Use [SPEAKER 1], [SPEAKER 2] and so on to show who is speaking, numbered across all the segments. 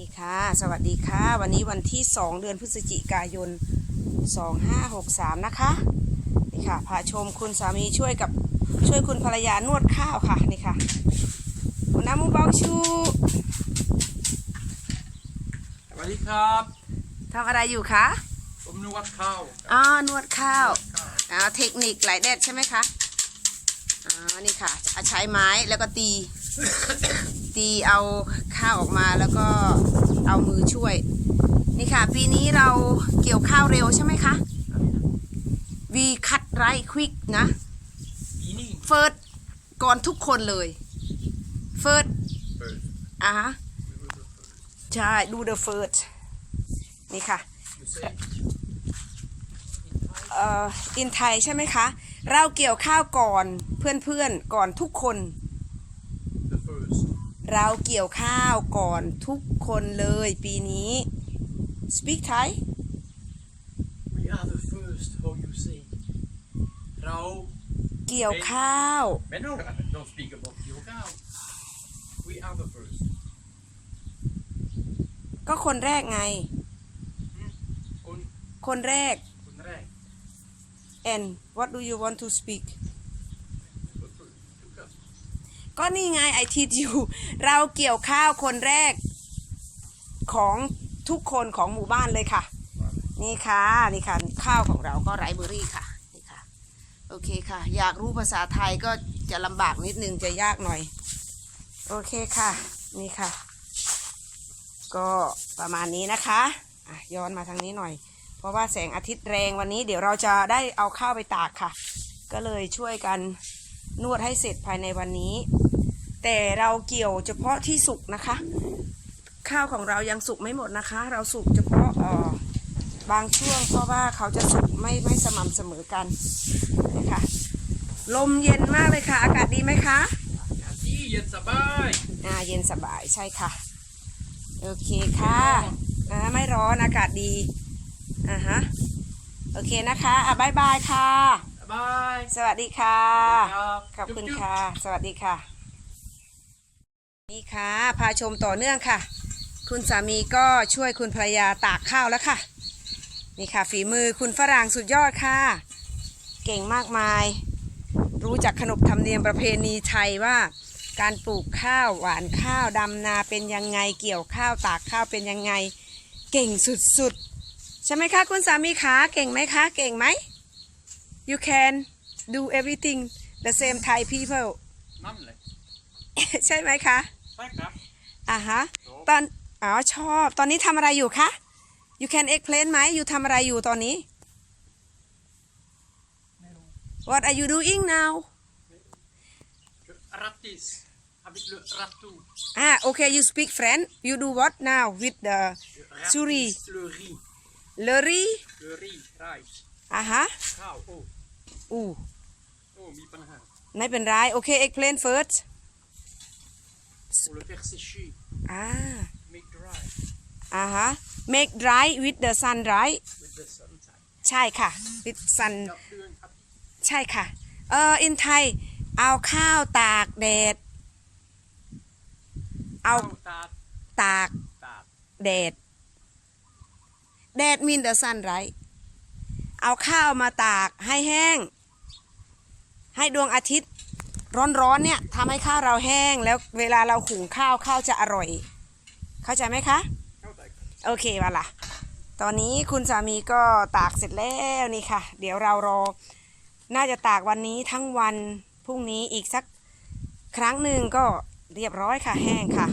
[SPEAKER 1] นี่ค่ะ สวัสดีค่ะ วันนี้วันที่ 2 เดือนพฤศจิกายน 2563 นะคะ นี่ค่ะ พาชมคุณสามีช่วยกับช่วยคุณภรรยานวดข้าวค่ะ นี่ค่ะคุณน้ำมูเบาชู
[SPEAKER 2] สวัสดีครับ
[SPEAKER 1] ทำอะไรอยู่คะ
[SPEAKER 2] ผมนวดข้าว
[SPEAKER 1] อ๋อ นวดข้าว
[SPEAKER 2] ข้าว
[SPEAKER 1] อ่าเทคนิคหลายแดดใช่ไหมคะ อ่านี่ค่ะอะใช้ไม้แล้วก็ตี ตีเอาข้าวออกมาแล้วก็เอามือช่วย นี่ค่ะ ปีนี้เราเกี่ยวข้าวเร็วใช่ไหมคะวีคัดไรควิกนะ
[SPEAKER 2] ปีนี้
[SPEAKER 1] เฟิร์สก่อนทุกคนเลย เฟิร์สอะฮะใช่ดูเดอะเฟิร์สนี่ค่ะ
[SPEAKER 2] you say
[SPEAKER 1] เอ่ออินไทยใช่ไหมคะ เราเกี่ยวข้าวก่อนเพื่อนๆก่อนทุกคน
[SPEAKER 2] the first
[SPEAKER 1] เราเกี่ยวข้าวก่อนทุกคนเลยปีนี้ speak Thai
[SPEAKER 2] we are the first how you say เรา
[SPEAKER 1] เกี่ยวข้าว
[SPEAKER 2] men no don't speak about เกี่ยวข้าว we are the first
[SPEAKER 1] ก็คนแรกไง
[SPEAKER 2] คน
[SPEAKER 1] คนแรก
[SPEAKER 2] คนแรก
[SPEAKER 1] and what do you want to speak
[SPEAKER 2] the first ทุกคน
[SPEAKER 1] ก็นี่ไงไอทีอยู่เราเกี่ยวข้าวคนแรกของทุกคนของหมู่บ้านเลยค่ะ นี่ค่ะนี่ค่ะข้าวของเราก็ไรเบอรี่ค่ะนี่ค่ะโอเคค่ะ อยากรู้ภาษาไทยก็จะลำบากนิดนึงจะยากหน่อย โอเคค่ะ นี่ค่ะ ก็ประมาณนี้นะคะอะย้อนมาทางนี้หน่อย เพราะว่าแสงอาทิตย์แรงวันนี้เดี๋ยวเราจะได้เอาข้าวไปตากค่ะ ก็เลยช่วยกันนวดให้เสร็จภายในวันนี้ แต่เราเกี่ยวเฉพาะที่สุกนะคะ ข้าวของเรายังสุกไม่หมดนะคะ เราสุกเฉพาะเอ่อบางช่วงเพราะว่าเขาจะสุกไม่ไม่สม่ำเสมอกันนะคะลมเย็นมากเลยค่ะ อากาศดีไหมคะ
[SPEAKER 2] อาที่เย็นสบาย
[SPEAKER 1] อ่าเย็นสบายใช่ค่ะ โอเคค่ะอ่าไม่ร้อนอากาศดี อ่าฮะ โอเคนะคะอะบายบายค่ะ
[SPEAKER 2] สบาย
[SPEAKER 1] สวัสดีค่ะ
[SPEAKER 2] ครับ
[SPEAKER 1] ขอบคุณค่ะ สวัสดีค่ะ นี่ค่ะ พาชมต่อเนื่องค่ะ คุณสามีก็ช่วยคุณภรรยาตากข้าวแล้วค่ะ นี่ค่ะ ฝีมือคุณฝรั่งสุดยอดค่ะ เก่งมากมาย รู้จักขนบธรรมเนียมประเพณีไทยว่า การปลูกข้าวหวานข้าวดำนาเป็นยังไง เกี่ยวข้าวตากข้าวเป็นยังไง เก่งสุดๆใช่ไหมคะคุณสามีคะเก่งไหมคะเก่งไหม you can do everything the same Thai people
[SPEAKER 2] นั่นเลย
[SPEAKER 1] ใช่ไหมคะ
[SPEAKER 2] ใช่ครับ
[SPEAKER 1] อ่าฮะตอนอ๋อชอบตอนนี้ทำอะไรอยู่คะ you can explain ไหม you ทำอะไรอยู่ตอนนี้ what are you doing now
[SPEAKER 2] je ratis avec le râteau
[SPEAKER 1] อ่า okay you speak French you do what now with the
[SPEAKER 2] je ratis
[SPEAKER 1] Souris.
[SPEAKER 2] le riz
[SPEAKER 1] l e r y
[SPEAKER 2] le riz rice
[SPEAKER 1] อ่าฮะ
[SPEAKER 2] ข้าวโอ้
[SPEAKER 1] อู้
[SPEAKER 2] โอ้มีปัญหา
[SPEAKER 1] ไม่เป็นไรโอเค explain first
[SPEAKER 2] pour le faire sécher
[SPEAKER 1] อ่า
[SPEAKER 2] make dry
[SPEAKER 1] อ่าฮะ make dry with the sun dry
[SPEAKER 2] with the sunshine
[SPEAKER 1] ใช่ค่ะ with sun
[SPEAKER 2] กับเดือนอาทิตย์
[SPEAKER 1] ใช่ค่ะ เออ in Thai เอาข้าวตากแดด เอา
[SPEAKER 2] ข้วตาก
[SPEAKER 1] ตาก
[SPEAKER 2] ตาก
[SPEAKER 1] แดด แดด mean the sun right เอาข้าวมาตากให้แห้ง ให้ดวงอาทิตย์ร้อนๆเนี่ยทำให้ข้าวเราแห้งแล้วเวลาเราหุงข้าวข้าวจะอร่อย เข้าใจไหมคะ โอเคมาละตอนนี้คุณสามีก็ตากเสร็จแล้วนี่ค่ะ เดี๋ยวเรารอ น่าจะตากวันนี้ทั้งวันพรุ่งนี้อีกสักครั้งหนึ่งก็เรียบร้อยค่ะแห้งค่ะ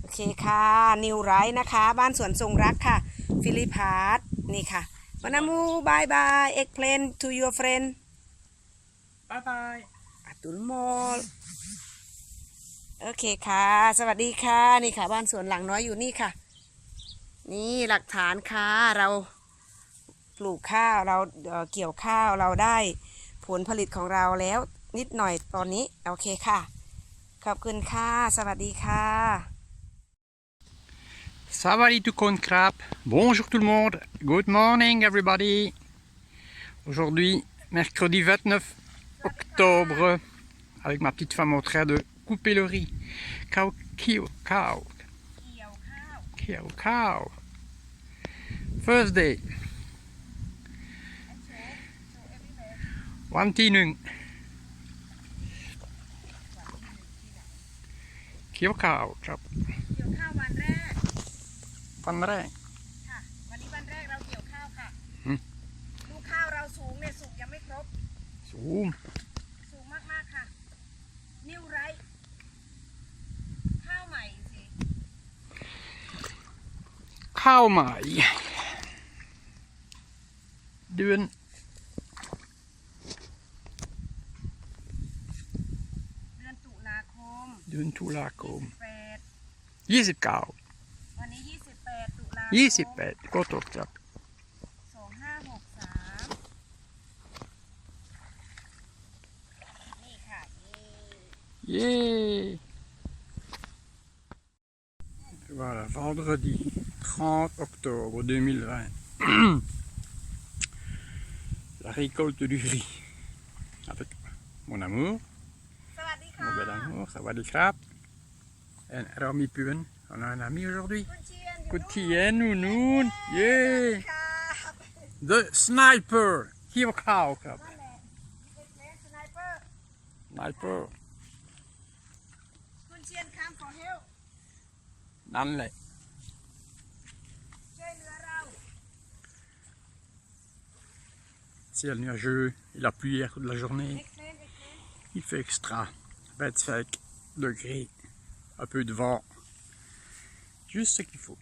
[SPEAKER 1] โอเคค่ะ นิวไรท์นะคะ บ้านสวนทรงรักค่ะ ฟิลิปพาร์ตนี่ค่ะมานามูบายบายเอ็กเพลน to your friend
[SPEAKER 2] บายบาย
[SPEAKER 1] อัตุลมอลโอเคค่ะ สวัสดีค่ะ นี่ค่ะ บ้านสวนหลังน้อยอยู่นี่ค่ะ นี่หลักฐานค่ะเราปลูกข้าวเราเอ่อเกี่ยวข้าวเราได้ผลผลิตของเราแล้วนิดหน่อยตอนนี้ โอเคค่ะ ขอบคุณค่ะ สวัสดีค่ะ
[SPEAKER 2] Savali Tukon Krap. Bonjour tout le monde. Good morning everybody. Aujourd'hui, mercredi 29 octobre, avec ma petite femme en train de couper le riz. Cow, cow, cow.
[SPEAKER 1] เกี่ยวข้าว
[SPEAKER 2] เกี่ยวข้าว first day วันที่หนึ่ วันแรก
[SPEAKER 1] ค่ะ วันนี้วันแรกเราเกี่ยวข้าวค่ะ
[SPEAKER 2] อืม
[SPEAKER 1] ดูข้าวเราสูงเนี่ยสูงยังไม่ครบ
[SPEAKER 2] สูง
[SPEAKER 1] สูงมากๆค่ะ นิ้วไรข้าวใหม่สิ
[SPEAKER 2] ข้าวใหม่ เดือน
[SPEAKER 1] เดือนตุลาคม
[SPEAKER 2] เดือนตุลาคม
[SPEAKER 1] 8
[SPEAKER 2] ยี่สิบเก้า
[SPEAKER 1] วันนี้28ตุลาคม
[SPEAKER 2] ยี่สิบแปดก็ตกครับ
[SPEAKER 1] 2563 นี่ค่ะนี่
[SPEAKER 2] Yeah Voilà, vendredi 30 octobre 2020. La récolte du riz. Avec mon amour,
[SPEAKER 1] สวัสดีค่ะ
[SPEAKER 2] mon bel amour, ça va des crapes. Et Rami Puen, on a un ami aujourd'hui.
[SPEAKER 1] คุณเชียนอยู่
[SPEAKER 2] Good Nounoun, yeah!
[SPEAKER 1] ครับ
[SPEAKER 2] The sniper, Hio Cow Cup.
[SPEAKER 1] นั่นแหละเด็กเล็กสไนเปอร์
[SPEAKER 2] Sniper,
[SPEAKER 1] คุณเชียนคำ for help
[SPEAKER 2] Nanle.
[SPEAKER 1] ช่วยเหลือเรา
[SPEAKER 2] Ciel nuageux et la pluie hier toute la journée.
[SPEAKER 1] เด็กเล่นเด็กเล่น
[SPEAKER 2] Il fait extra 25 degrés, un peu de vent. Juste ce qu'il faut.